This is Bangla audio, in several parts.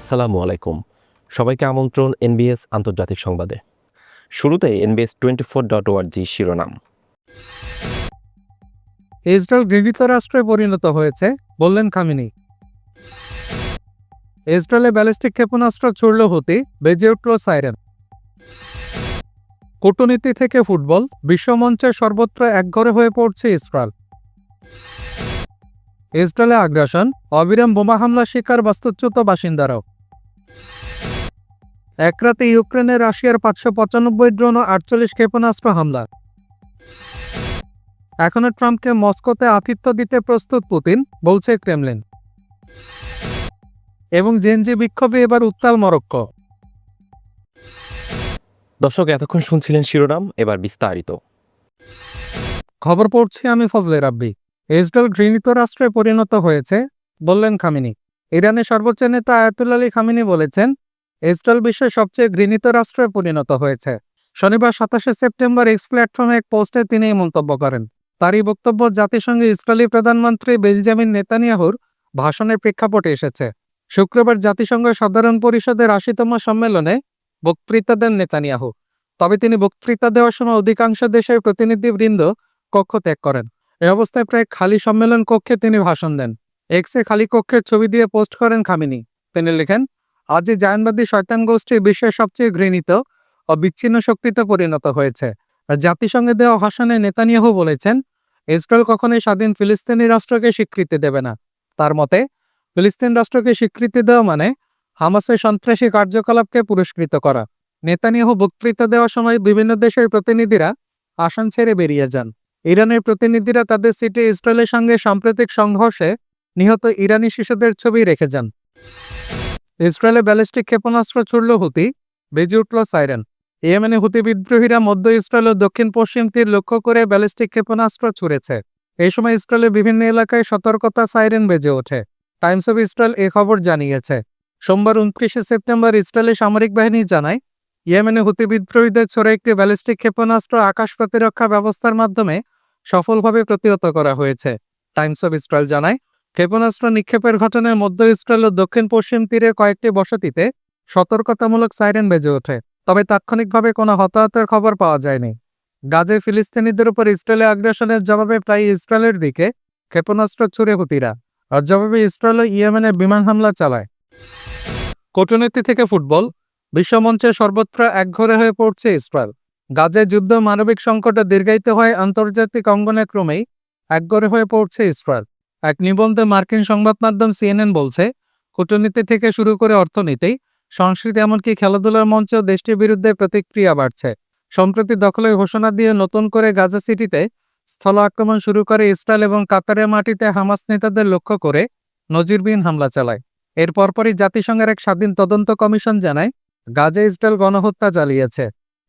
আসসালামু আলাইকুম। সবাইকে আমন্ত্রণ এনবিএস আন্তর্জাতিক সংবাদে। শুরুতে এনবিএস টোয়েন্টি ফোর ডট ওয়ার্জি শিরোনাম। ইসরায়েল গৃহীত রাষ্ট্রে পরিণত হয়েছে, বললেন খামিনি। ইসরায়েলে ব্যালিস্টিক ক্ষেপণাস্ত্র ছুড়ল হতে, বেজে উঠল সাইরেন। কূটনীতি থেকে ফুটবল, বিশ্বমঞ্চে সর্বত্র একঘরে হয়ে পড়ছে ইসরায়েল। ইসরায়েলে আগ্রাসন অবিরাম বোমা হামলা শিকার বাস্তুচ্যুত বাসিন্দারাও। এক রাতে ইউক্রেনে রাশিয়ার পাঁচশো পঁচানব্বই ড্রোন ও আটচল্লিশ ক্ষেপণাস্ত্র হামলা। এখনও ট্রাম্পকে মস্কোতে আতিথ্য দিতে প্রস্তুত পুতিন বলছে ক্রেমলিন। এবং জেনজি বিক্ষোভে এবার উত্তাল মরক্কো। দর্শক এতক্ষণ শুনছিলেন শিরোনাম এবার বিস্তারিত। খবর পড়ছি আমি ফজলে রাব্বি। ইসরায়েল ঘৃণিত রাষ্ট্রে পরিণত হয়েছে, বললেন খামিনি। ইরানের সর্বোচ্চ নেতা আয়াতুল্লা আলী খামিনি বলেছেন ইসরায়েল বিশ্বের সবচেয়ে ঘৃণিত রাষ্ট্রে পরিণত হয়েছে। শনিবার সাতাশে সেপ্টেম্বর এক্স প্ল্যাটফর্মে এক পোস্টে তিনি এই মন্তব্য করেন। তারই বক্তব্য জাতিসংঘে ইসরায়েলি প্রধানমন্ত্রী বেঞ্জামিন নেতানিয়াহুর ভাষণের প্রেক্ষাপটে এসেছে। শুক্রবার জাতিসংঘ সাধারণ পরিষদের আশিতম সম্মেলনে বক্তৃতা দেন নেতানিয়াহু। তবে তিনি বক্তৃতা দেওয়ার সময় অধিকাংশ দেশের প্রতিনিধিবৃন্দ কক্ষ ত্যাগ করেন। এ অবস্থায় প্রায় খালি সম্মেলন কক্ষে তিনি ভাষণ দেন। এক্সে খালি কক্ষের ছবি দিয়ে পোস্ট করেন খামিনি। তিনি লেখেন আজ এই জায়নবাদী শয়তান গোষ্ঠী বিশ্বের সবচেয়ে ঘৃণিত ও বিচ্ছিন্ন শক্তিতে পরিণত হয়েছে। জাতিসংঘে দেওয়া ভাষণে নেতানিয়াহু বলেছেন, ইসরায়েল কখনোই স্বাধীন ফিলিস্তিনি রাষ্ট্রকে স্বীকৃতি দেবে না। তার মতে, ফিলিস্তিন রাষ্ট্রকে স্বীকৃতি দেওয়া মানে হামাসের সন্ত্রাসী কার্যকলাপকে পুরস্কৃত করা। নেতানিয়াহু বক্তৃতা দেওয়ার সময় বিভিন্ন দেশের প্রতিনিধিরা আসন ছেড়ে বেরিয়ে যান। ইরানের প্রতিনিধিরা তাদের সিটে ইসরায়েলের সঙ্গে সাম্প্রতিক সংঘর্ষে নিহত ইরানি শিশুদের ছবি রেখে যান। ইসরায়েলে ব্যালিস্টিক ক্ষেপণাস্ত্র ছুড়ল হুতি, বেজে উঠল সাইরেন। ইয়েমেনে হুতি বিদ্রোহীরা মধ্য ইসরায়েল ও দক্ষিণ পশ্চিম তীর লক্ষ্য করে ব্যালিস্টিক ক্ষেপণাস্ত্র ছুড়েছে। এই সময় ইসরায়েলের বিভিন্ন এলাকায় সতর্কতা সাইরেন বেজে ওঠে। টাইমস অফ ইসরায়েল এ খবর জানিয়েছে। সোমবার উনত্রিশে সেপ্টেম্বর ইসরায়েলের সামরিক বাহিনী জানায়, ইয়েমেনে হুতি বিদ্রোহীদের ছড়ে একটি ব্যালিস্টিক ক্ষেপণাস্ত্র আকাশ প্রতিরক্ষা ব্যবস্থার মাধ্যমে সফলভাবে প্রতিহত করা হয়েছে। টাইমস অফ ইসরায়েল জানায়, ক্ষেপণাস্ত্র নিক্ষেপের ঘটনায় মধ্য ইসরায়েল ও দক্ষিণ পশ্চিম তীরে কয়েকটি বসতিতে সতর্কতামূলক সাইরেন বেজে ওঠে, তবে তাৎক্ষণিকভাবে কোনো হতাহতের খবর পাওয়া যায়নি। গাজে ফিলিস্তিনিদের উপর ইসরায়েলের আগ্রাসনের জবাবে প্রায় ইসরায়েলের দিকে ক্ষেপণাস্ত্র ছুড়ে হুতিরা, আর জবাবে ইসরায়েল ইয়েমেনে বিমান হামলা চালায়। কূটনীতি থেকে ফুটবল, বিশ্বমঞ্চে সর্বত্র একঘরে হয়ে পড়ছে ইসরায়েল। গাজে যুদ্ধ মানবিক সংকটে দীর্ঘায়িত হয় আন্তর্জাতিক অঙ্গনে ক্রমেই একঘরে হয়ে পড়ছে ইসরায়েল। এক নিবন্ধে মার্কিন সংবাদ মাধ্যম সিএনএন বলছে, কূটনীতি থেকে শুরু করে অর্থনীতি, সংস্কৃতি এমনকি খেলাধুলার মঞ্চেও দেশটির বিরুদ্ধে প্রতিক্রিয়া বাড়ছে। সম্প্রতি দখলের ঘোষণা দিয়ে নতুন করে গাজা সিটিতে স্থল আক্রমণ শুরু করে ইসরায়েল এবং কাতারের মাটিতে হামাস নেতাদের লক্ষ্য করে নজিরবিহীন হামলা চালায়। এর পরপরই জাতিসংঘের এক স্বাধীন তদন্ত কমিশন জানায়, গাজা ইসরায়েল গণহত্যা চালিয়েছে।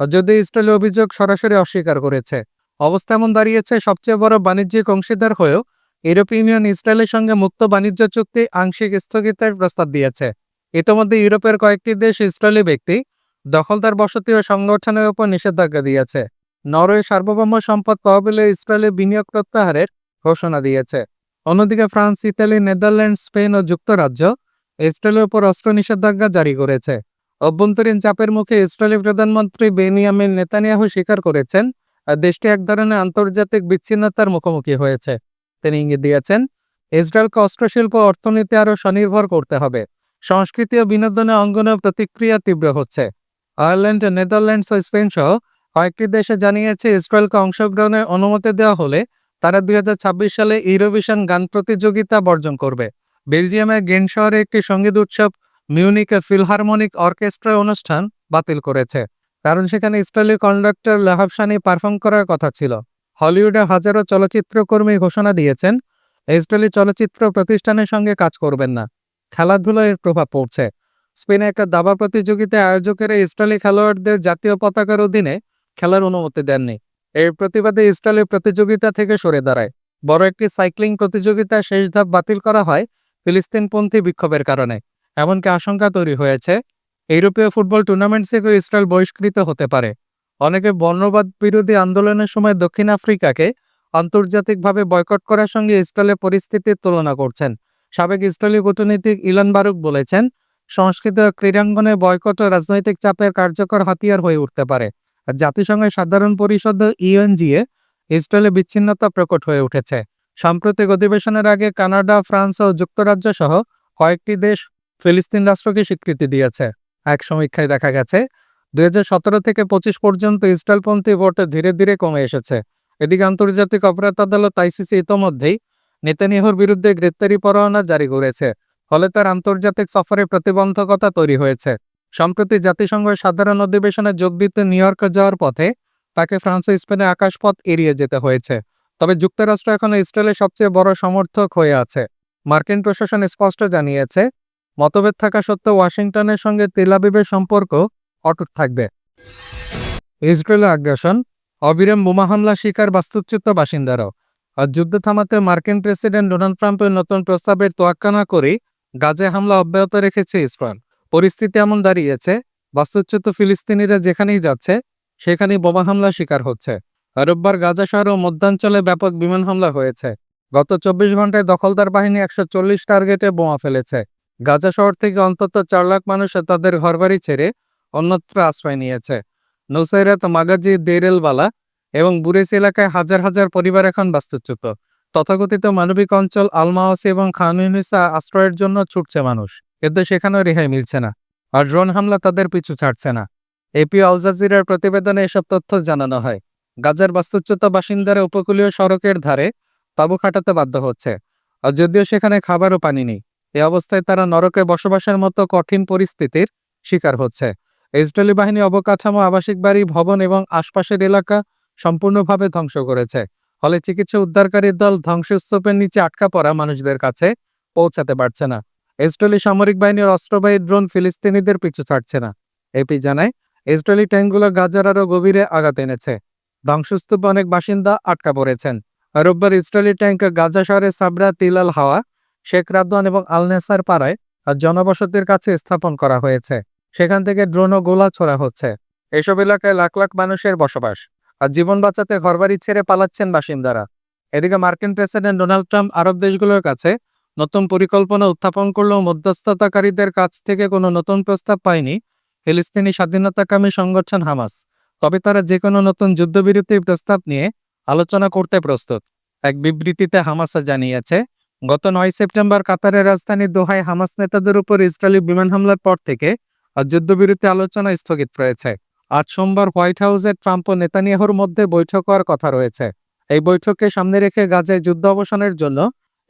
যদি ইসরায়েলের অভিযোগ সরাসরি অস্বীকার করেছে, অবস্থা এমন দাঁড়িয়েছে, সবচেয়ে বড় বাণিজ্যিক অংশীদার হয়েও ইউরোপীয় ইউনিয়ন ইসরায়েলের সঙ্গে মুক্ত বাণিজ্য চুক্তি আংশিক স্থগিতের প্রস্তাব দিয়েছে। ইতোমধ্যে ইউরোপের কয়েকটি দেশ ইসরায়েলি ব্যক্তি দখলদার বসতি ও সংগঠনের উপর নিষেধাজ্ঞা দিয়েছে। নরওয়ে সার্বভৌম সম্পদ তহবিলে ইসরায়েলে বিনিয়োগ প্রত্যাহারের ঘোষণা দিয়েছে। অন্যদিকে ফ্রান্স, ইতালি নেদারল্যান্ড স্পেন ও যুক্তরাজ্য ইসরায়েলের উপর অস্ত্র নিষেধাজ্ঞা জারি করেছে। অভ্যন্তরীণ চাপের মুখে ইসরায়েলি প্রধানমন্ত্রী বেনিয়ামিন নেতানিয়াহু স্বীকার করেছেন দেশটি এক ধরনের আন্তর্জাতিক বিচ্ছিন্নতার মুখোমুখি হয়েছে। তিনি ইঙ্গিত দিয়েছেন, ইসরায়েলকে অস্ত্রশিল্প অর্থনীতি আরও স্বনির্ভর করতে হবে। সংস্কৃতি ও বিনোদনের অঙ্গনে প্রতিক্রিয়া তীব্র হচ্ছে। আয়ারল্যান্ড, নেদারল্যান্ডস ও স্পেন সহ কয়েকটি দেশে জানিয়েছে ইসরায়েলকে অংশগ্রহণের অনুমতি দেওয়া হলে তারা দুই হাজার ছাব্বিশ সালে ইউরোভিশন গান প্রতিযোগিতা বর্জন করবে। বেলজিয়ামের গেন শহরে একটি সংগীত উৎসব মিউনিকে ফিলহারমোনিক অর্কেস্ট্রা অনুষ্ঠান বাতিল করেছে, কারণ সেখানে ইসরায়েলি কন্ডাক্টর লাহাবসানি পারফর্ম করার কথা ছিল। হলিউডে হাজারো চলচ্চিত্র কর্মী ঘোষণা দিয়েছেন, ইসরায়েলি চলচ্চিত্র প্রতিষ্ঠানের সঙ্গে কাজ করবেন না। খেলাধুলায় এর প্রভাব পড়ছে। স্পেনে একটা দাবা প্রতিযোগিতায় আয়োজকেরা ইসরায়েলি খেলোয়াড়দের জাতীয় পতাকার অধীনে খেলার অনুমতি দেননি। এর প্রতিবাদে ইসরায়েলি প্রতিযোগিতা থেকে সরে দাঁড়ায়। বড় একটি সাইক্লিং প্রতিযোগিতা শেষ ধাপ বাতিল করা হয় ফিলিস্তিনপন্থী বিক্ষোভের কারণে। এমনকি আশঙ্কা তৈরি হয়েছে। ইউরোপীয় ফুটবল টুর্নামেন্ট থেকে ইসরায়েল বহিষ্কৃত হতে পারে। অনেকে বর্ণবাদ বিরোধী আন্দোলনের সময় দক্ষিণ আফ্রিকাকে আন্তর্জাতিকভাবে বয়কট করার সঙ্গে ইসরায়েলের পরিস্থিতির তুলনা করছেন। সাবেক ইসরায়েলি কূটনীতিক ইলান বারুক বলেছেন, সংস্কৃত ক্রীড়াঙ্গনে বয়কট ও রাজনৈতিক চাপের কার্যকর হাতিয়ার হয়ে উঠতে পারে। জাতিসংঘের সাধারণ পরিষদ ইউএনজিএ ইসরায়েলে বিচ্ছিন্নতা প্রকট হয়ে উঠেছে। সাম্প্রতিক অধিবেশনের আগে কানাডা, ফ্রান্স ও যুক্তরাজ্য সহ কয়েকটি দেশ ফিলিস্তিন রাষ্ট্রকে স্বীকৃতি দিয়েছে। এক সমীক্ষায় দেখা গেছে, দুই হাজার সতেরো থেকে পঁচিশ পর্যন্ত ইসরায়েলপন্থী ভোট ধীরে ধীরে কমে এসেছে। এদিকে আন্তর্জাতিক অপরাধ আদালত আইসিসি ইতোমধ্যেই নেতানিয়াহুর বিরুদ্ধে গ্রেপ্তারি পরোয়ানা জারি করেছে, ফলে তার আন্তর্জাতিক সফরে প্রতিবন্ধকতা তৈরি হয়েছে। সম্প্রতি জাতিসংঘের সাধারণ অধিবেশনে যোগ দিতে নিউ ইয়র্কে যাওয়ার পথে তাকে ফ্রান্স ও স্পেনের আকাশপথ এড়িয়ে যেতে হয়েছে। তবে যুক্তরাষ্ট্র এখনও ইসরায়েলের সবচেয়ে বড় সমর্থক হয়ে আছে। মার্কিন প্রশাসন স্পষ্ট জানিয়েছে মতভেদ থাকা সত্ত্বেও ওয়াশিংটনের সঙ্গে তেলাবিবের সম্পর্ক অটুট থাকবে। ইসরায়েলের আগ্রাসন, অবিরাম বোমা হামলা শিকার বাস্তুচ্যুত বাসিন্দারাও। আর যুদ্ধ থামাতে মার্কিন প্রেসিডেন্ট ডোনাল্ড ট্রাম্পের নতুন প্রস্তাবের তোয়াক্কা না করে গাজে হামলা অব্যাহত রেখেছে ইসরায়েল। পরিস্থিতি এমন দাঁড়িয়েছে, বাস্তুচ্যুত ফিলিস্তিনিরা যেখানেই যাচ্ছে, সেখানেই বোমা হামলা শিকার হচ্ছে। রোববার গাজা শহর ও মধ্যাঞ্চলে ব্যাপক বিমান হামলা হয়েছে। গত চব্বিশ ঘন্টায় দখলদার বাহিনী একশো চল্লিশ টার্গেটে বোমা ফেলেছে। গাজা শহর থেকে অন্তত চার লাখ মানুষ তাদের ঘরবাড়ি ছেড়ে অন্যত্র আশ্রয় নিয়েছে। নৌসাইরাত, মাগাজি দেরেলবালা এবং বুরেস এলাকায় হাজার হাজার পরিবার এখন বাস্তুচ্যুত। তথাকথিত মানবিক অঞ্চল আলমাওয়াসি এবং খানুনিসা আশ্রয়ের জন্য ছুটছে মানুষ। কিন্তু সেখানেও রেহাই মিলছে না আর ড্রোন হামলা তাদের পিছু ছাড়ছে না। এপি আল জাজিরার প্রতিবেদনে এসব তথ্য জানানো হয়। গাজার বাস্তুচ্যুত বাসিন্দারা উপকূলীয় সড়কের ধারে তাঁবু খাটাতে বাধ্য হচ্ছে। আর যদিও সেখানে খাবার ও পানি নেই এ অবস্থায় তারা নরকে বসবাসের মতো কঠিন পরিস্থিতির শিকার হচ্ছে। ইসরায়েলি বাহিনী অবকাঠামো, আবাসিক বাড়ি, ভবন এবং আশপাশের এলাকা সম্পূর্ণভাবে ধ্বংস করেছে। ফলে চিকিৎসা উদ্ধারকারী দল ধ্বংসস্তূপের নিচে আটকা পড়া মানুষদের কাছে পৌঁছাতে পারছে না। ইসরায়েলি সামরিক বাহিনীর অস্ত্রবাহী ড্রোন ফিলিস্তিনিদের পিছু ছাড়ছে না। এপি জানায়, ইসরায়েলি ট্যাঙ্কগুলো গাজার আরও গভীরে আঘাত এনেছে। ধ্বংসস্তূপে অনেক বাসিন্দা আটকা পড়েছেন। রোববার ইসরায়েলি ট্যাঙ্ক গাজা শহরের সাবরা তিলাল হাওয়া শেখ রাদওয়ান এবং আলনেসার পাড়ায় জনবসতির কাছে স্থাপন করা হয়েছে। সেখান থেকে ড্রোন ও গোলা ছোড়া হচ্ছে। এসব এলাকায় লাখ লাখ মানুষের বসবাস। আর জীবন বাঁচাতে ঘরবাড়ি ছেড়ে পালাচ্ছেন বাসিন্দারা। এদিকে মার্কিন প্রেসিডেন্ট ডোনাল্ড ট্রাম্প আরব দেশগুলোর কাছে নতুন পরিকল্পনা উত্থাপন করলেও মধ্যস্থতাকারীদের কাছ থেকে কোনো নতুন প্রস্তাব পায়নি ফিলিস্তিনি স্বাধীনতাকামী সংগঠন হামাস। তবে তারা যে কোনো নতুন যুদ্ধবিরতির প্রস্তাব নিয়ে আলোচনা করতে প্রস্তুত। এক বিবৃতিতে হামাসা জানিয়েছে গত নয় সেপ্টেম্বর কাতারের রাজধানী দোহায় হামাস নেতাদের উপর ইসরায়েলি বিমান হামলার পর থেকে যুদ্ধবিরতি আলোচনা স্থগিত রয়েছে। আজ সোমবার হোয়াইট হাউসে ট্রাম্প ও নেতানিয়াহুর মধ্যে বৈঠক হওয়ার কথা রয়েছে। এই বৈঠককে সামনে রেখে গাজায় যুদ্ধ অবসানের জন্য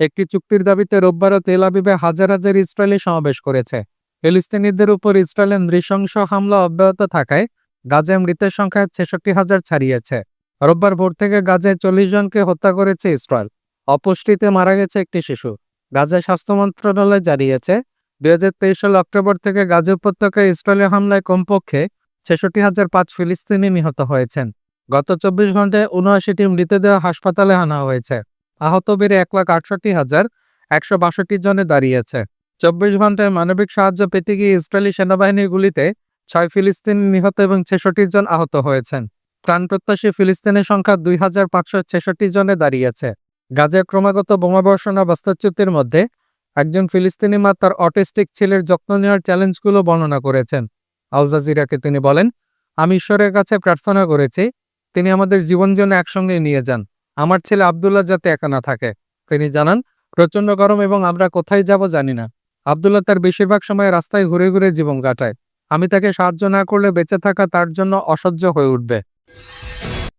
একটি চুক্তির দাবিতে রোববারও তেল আবিবে হাজার হাজার ইসরায়েলি সমাবেশ করেছে। ফিলিস্তিনিদের উপর ইসরায়েলের নৃশংস হামলা অব্যাহত থাকায় গাজায় মৃতের সংখ্যা ছেষট্টি হাজার ছাড়িয়েছে। রোববার ভোর থেকে গাজায় চল্লিশ জনকে হত্যা করেছে ইসরায়েল। অপুষ্টিতে মারা গেছে একটি শিশু। গাজায় স্বাস্থ্য মন্ত্রণালয় জানিয়েছে, দুই হাজার তেইশ সাল অক্টোবর থেকে গাজা উপত্যকায় ইসরায়েলি হামলায় কমপক্ষে ছেষট্টি হাজার পাঁচ ফিলিস্তিনি নিহত হয়েছেন। গত চব্বিশ ঘন্টায় উনআশিটি মৃতদেহ হাসপাতালে আনা হয়েছে। আহত বেড়ে এক লাখ আটষট্টি হাজার একশো বাষট্টি জনে দাঁড়িয়েছে। চব্বিশ ঘন্টায় মানবিক সাহায্য পেতে গিয়ে ইসরায়েলি সেনাবাহিনীর গুলিতে ছয় ফিলিস্তিনি নিহত এবং ছেষট্টি জন আহত হয়েছেন। প্রাণপ্রত্যাশী ফিলিস্তিনের সংখ্যা দুই হাজার পাঁচশো ছেষট্টি জনে দাঁড়িয়েছে। গাজায় ক্রমাগত বোমাবর্ষণ ও বাস্তুচ্যুতির মধ্যে একজন ফিলিস্তিনি মা তার অটিস্টিক ছেলের যত্ন নেওয়ার চ্যালেঞ্জগুলো বর্ণনা করেছেন। আল জাজিরাকে তিনি বলেন, আমি ঈশ্বরের কাছে প্রার্থনা করেছি, তিনি আমাদের জীবন যেন একসঙ্গে নিয়ে যান। আমার ছেলে আবদুল্লাহ যাতে একা না থাকে। তিনি জানান প্রচণ্ড গরম এবং আমরা কোথায় যাব জানি না। আবদুল্লাহ তার বেশিরভাগ সময় রাস্তায় ঘুরে ঘুরে জীবন কাটায়। আমি তাকে সাহায্য না করলে বেঁচে থাকা তার জন্য অসহ্য হয়ে উঠবে।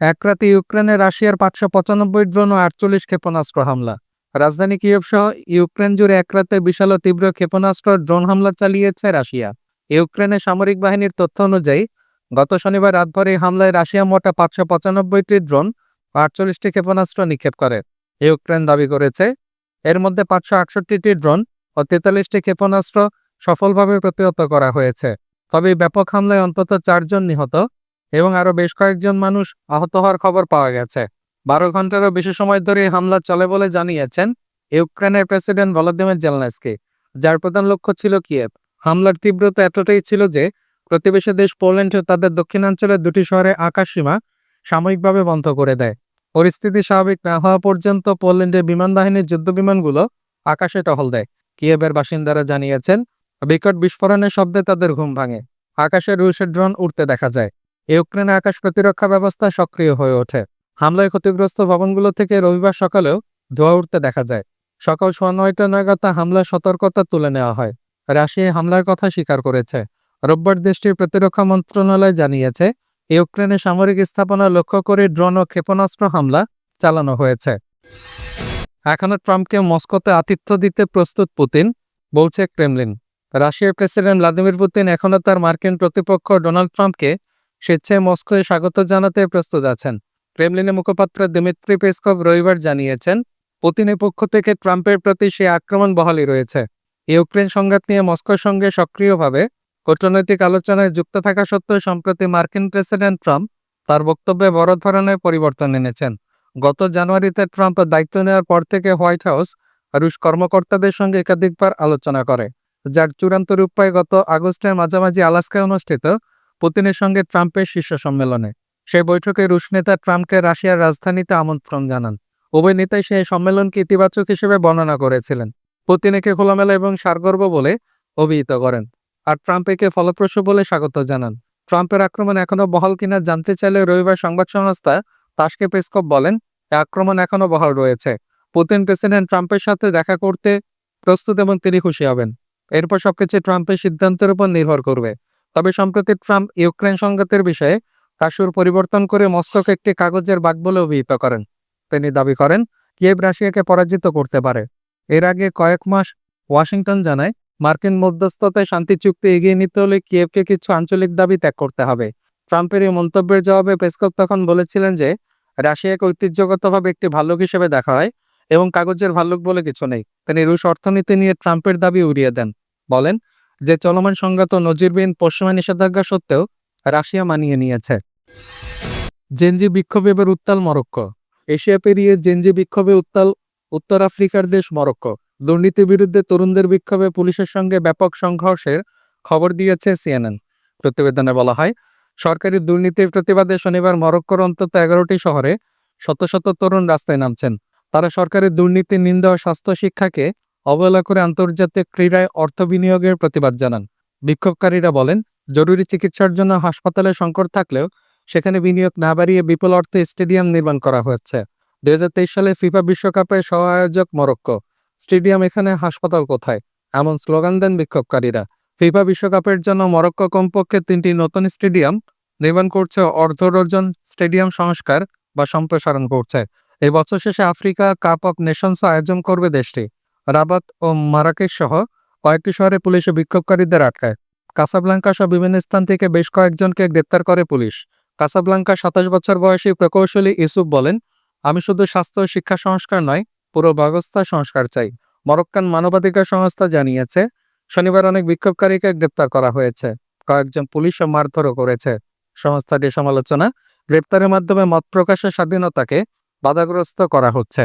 এক রাতে ইউক্রেনে রাশিয়ার পাঁচশো পঁচানব্বই ড্রোন ও আটচল্লিশ ক্ষেপণাস্ত্র হামলা। রাজধানী কিয়েভ সহ ইউক্রেন জুড়ে এক রাতে বিশাল ও তীব্র ক্ষেপণাস্ত্র ড্রোন হামলা চালিয়েছে রাশিয়া। ইউক্রেনের সামরিক বাহিনীর তথ্য অনুযায়ী, গত শনিবার রাতভর এই হামলায় রাশিয়া মোটা পাঁচশো পঁচানব্বইটি ড্রোন ও আটচল্লিশটি ক্ষেপণাস্ত্র নিক্ষেপ করে। ইউক্রেন দাবি করেছে, এর মধ্যে পাঁচশো আটষট্টিটি ড্রোন ও তেতাল্লিশটি ক্ষেপণাস্ত্র সফলভাবে প্রতিহত করা হয়েছে। তবে ব্যাপক হামলায় অন্তত চারজন নিহত এবং আরও বেশ কয়েকজন মানুষ আহত হওয়ার খবর পাওয়া গেছে। বারো ঘন্টারও বেশি সময় ধরে হামলা চলে বলে জানিয়েছেন ইউক্রেনের প্রেসিডেন্ট ভলোদিমির জেলনাস্কি, যার প্রধান লক্ষ্য ছিল কিয়েভ। হামলার তীব্রতা এতটাই ছিল যে প্রতিবেশী দেশ পোল্যান্ড তাদের দক্ষিণাঞ্চলের দুটি শহরে আকাশসীমা সাময়িকভাবে বন্ধ করে দেয়। পরিস্থিতি স্বাভাবিক না হওয়া পর্যন্ত পোল্যান্ডের বিমান বাহিনীর যুদ্ধ বিমানগুলো আকাশে টহল দেয় কিয়েবের বাসিন্দারা জানিয়েছেন। বিকট বিস্ফোরণের শব্দে তাদের ঘুম ভাঙে। আকাশে রুশের ড্রোন উঠতে দেখা যায়। ইউক্রেনে আকাশ প্রতিরক্ষা ব্যবস্থা সক্রিয় হয়ে ওঠে। হামলায় ক্ষতিগ্রস্ত ভবনগুলো থেকে রবিবার সকালেও ধোঁয়া উঠতে দেখা যায়। সকাল সোয়া নয়টা নাগাদ তা হামলার সতর্কতা তুলে নেওয়া হয়। রাশিয়া হামলার কথা স্বীকার করেছে। রোববার দেশটির প্রতিরক্ষা মন্ত্রণালয় জানিয়েছে ইউক্রেনে সামরিক স্থাপনা লক্ষ্য করে ড্রোন ও ক্ষেপণাস্ত্র হামলা চালানো হয়েছে। এখনও ট্রাম্পকে মস্কোতে আতিথ্য দিতে প্রস্তুত পুতিন, বলছে ক্রেমলিন। রাশিয়ার প্রেসিডেন্ট ভ্লাদিমির পুতিন এখনও তার মার্কিন প্রতিপক্ষ ডোনাল্ড ট্রাম্পকে স্বেচ্ছায় মস্কোয় স্বাগত জানাতে প্রস্তুত আছেন। ক্রেমলিনের মুখপাত্র দিমিত্রি পেসকভ রবিবার জানিয়েছেন, পুতিনের পক্ষ থেকে ট্রাম্পের প্রতি সে আক্রমণ বহালই রয়েছে। ইউক্রেন সংঘাত নিয়ে মস্কোর সঙ্গে সক্রিয়ভাবে কূটনৈতিক আলোচনায় যুক্ত থাকা সত্ত্বেও সম্প্রতি মার্কিন প্রেসিডেন্ট ট্রাম্প তার বক্তব্যে বড় ধরনের পরিবর্তন এনেছেন। গত জানুয়ারিতে ট্রাম্প দায়িত্ব নেওয়ার পর থেকে হোয়াইট হাউস রুশ কর্মকর্তাদের সঙ্গে একাধিকবার আলোচনা করে, যার চূড়ান্ত রূপায় গত আগস্টের মাঝামাঝি আলাস্কায় অনুষ্ঠিত পুতিনের সঙ্গে ট্রাম্পের শীর্ষ সম্মেলনে। সেই বৈঠকে রুশ নেতা ট্রাম্পকে রাশিয়ার রাজধানীতে আমন্ত্রণ জানান। উভয় নেতাই সেই সম্মেলনকে ইতিবাচক হিসেবে বর্ণনা করেছিলেন। পুতিন একে খোলামেলা এবং সারগর্ব বলে অভিহিত করেন। আর ট্রাম্প একে ফলপ্রসূ বলে স্বাগত জানান। ট্রাম্পের আক্রমণ এখনও বহাল কিনা জানতে চাইলে রবিবার সংবাদ সংস্থা তাসকে পেসকপ বলেন আক্রমণ এখনও বহাল রয়েছে। পুতিন প্রেসিডেন্ট ট্রাম্পের সাথে দেখা করতে প্রস্তুত এবং তিনি খুশি হবেন। এরপর সবকিছু ট্রাম্পের সিদ্ধান্তের উপর নির্ভর করবে। তবে সম্প্রতি ট্রাম্প ইউক্রেন সংঘাতের বিষয়ে তার সুর পরিবর্তন করে মস্কোকে একটি কাগজের বাঘ বলে অভিহিত করেন। তিনি দাবি করেন, কিয়েভ রাশিয়াকে পরাজিত করতে পারে। এর আগে কয়েক মাস ওয়াশিংটন জানায়, মার্কিন মধ্যস্থতায় শান্তি চুক্তি এগিয়ে নিতে হলে কিয়েভকে কিছু আঞ্চলিক দাবি ত্যাগ করতে হবে। ট্রাম্পের এই মন্তব্যের জবাবে পেসকপ তখন বলেছিলেন যে, রাশিয়াকে ঐতিহ্যগতভাবে একটি ভাল্লুক হিসেবে দেখা হয় এবং কাগজের ভাল্লুক বলে কিছু নেই। তিনি রুশ অর্থনীতি নিয়ে ট্রাম্পের দাবি উড়িয়ে দেন। বলেন যে চলমান সংঘাত নজিরবিহীন পশ্চিমা নিষেধাজ্ঞা সত্ত্বেও রাশিয়া মানিয়ে নিয়েছে। জেনজি বিক্ষোভে এবার উত্তাল মরক্কো। এশিয়া পেরিয়ে জেনজি বিক্ষোভে উত্তাল উত্তর আফ্রিকার দেশ মরক্কো। দুর্নীতির বিরুদ্ধে তরুণদের বিক্ষোভে পুলিশের সঙ্গে ব্যাপক সংঘর্ষের খবর দিয়েছে সিএনএন। প্রতিবেদনে বলা হয়, সরকারি দুর্নীতির প্রতিবাদে শনিবার মরক্কোর অন্তত এগারোটি শহরে শত শত তরুণ রাস্তায় নামছেন। তারা সরকারের দুর্নীতির নিন্দা ও স্বাস্থ্য শিক্ষাকে অবহেলা করে আন্তর্জাতিক ক্রীড়ায় অর্থ বিনিয়োগের প্রতিবাদ জানান। বিক্ষোভকারীরা বলেন, জরুরি চিকিৎসার জন্য হাসপাতালে সংকট থাকলেও সেখানে বিনিয়োগ না বাড়িয়ে বিপুল অর্থে স্টেডিয়াম নির্মাণ করা হয়েছে। দুই সালে ফিফা বিশ্বকাপের সহ আয়োজক মরক্কো, স্টেডিয়াম এখানে হাসপাতাল কোথায়? এমন স্লোগান দেন বিক্ষোভকারীরা। ফিফা বিশ্বকাপের জন্য মরক্কো কমপক্ষে তিনটি নতুন স্টেডিয়াম নির্মাণ করছে অর্ধ ডজন স্টেডিয়াম সংস্কার বা সম্প্রসারণ করছে। এই বছর শেষে আফ্রিকা কাপ অফ নেশনস আয়োজন করবে দেশটি। রাবাত ও মারাকেশ সহ কয়েকটি শহরে পুলিশে বিক্ষোভকারীদের আটকায়। কাসাবলাঙ্কা সহ বিভিন্ন স্থান থেকে বেশ কয়েকজনকে গ্রেপ্তার করে পুলিশ। কাসাবলাঙ্কা সাতাশ বছর বয়সী প্রকৌশলী ইসুফ বলেন, আমি শুধু স্বাস্থ্য শিক্ষা সংস্কার নয়, পুরো ব্যবস্থা সংস্কার চাই। মরক্কান মানবাধিকার সংস্থা জানিয়েছে, শনিবার অনেক বিক্ষোভকারীকে গ্রেপ্তার করা হয়েছে। কয়েকজন পুলিশও মারধরও করেছে। সংস্থাটির সমালোচনা, গ্রেপ্তারের মাধ্যমে মত প্রকাশের স্বাধীনতাকে বাধাগ্রস্ত করা হচ্ছে।